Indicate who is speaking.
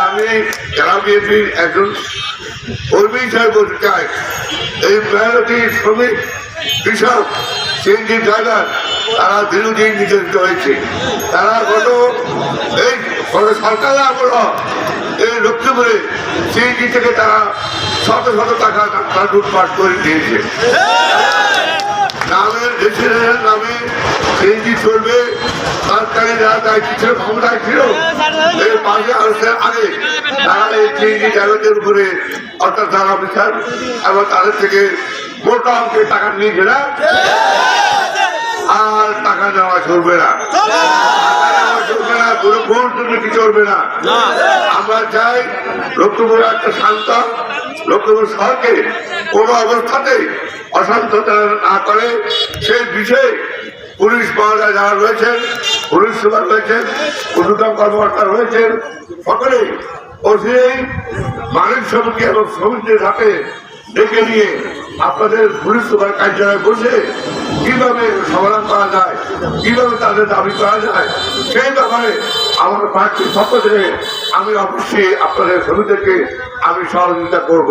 Speaker 1: আমি জেলা বিএনপির একজন কর্মী হিসাবে বলতে চাই। এই মেহনতি শ্রমিক, কৃষক, সিএনজি ড্রাইভার, তারা দীর্ঘদিন নির্যাতিত হয়েছে। তারা গত এই গত সরকার আমল এই লক্ষ্মীপুরে সিএনজি থেকে তারা শত শত টাকা তারা লুটপাট করে দিয়েছে। নামের দেশের নামে সিএনজি চলবে সরকারি যারা দায়িত্ব ছিল, ক্ষমতায় ছিল ড্রাইভারদের উপরে অর্থাৎ বিচার এবং তাদের থেকে টাকা নিয়েছে না? আর টাকা নেওয়া চলবে না। চলবে না কোনো ভোট দুর্নীতি চলবে না। আমরা চাই লক্ষ্মীপুর একটা শান্ত, লক্ষ্মীপুর শহরকে কোনো অবস্থাতেই অশান্ত না করে। সেই বিষয়ে পুলিশ মহোদয় যারা রয়েছেন পুলিশ সুপার রয়েছেন উদ্যোগ কর্মকর্তা রয়েছেন সকলেই অধীনেই মালিক সমিতি এবং শ্রমিকদের হাতে ডেকে নিয়ে আপনাদের পুলিশ সুপার কার্যালয়ে বসে কীভাবে সমাধান করা যায়, কীভাবে তাদের দাবি করা যায়, সেই ব্যাপারে আমার প্রার্থীর পক্ষ আমি অবশ্যই আপনাদের শ্রমিকদেরকে আমি সহযোগিতা করব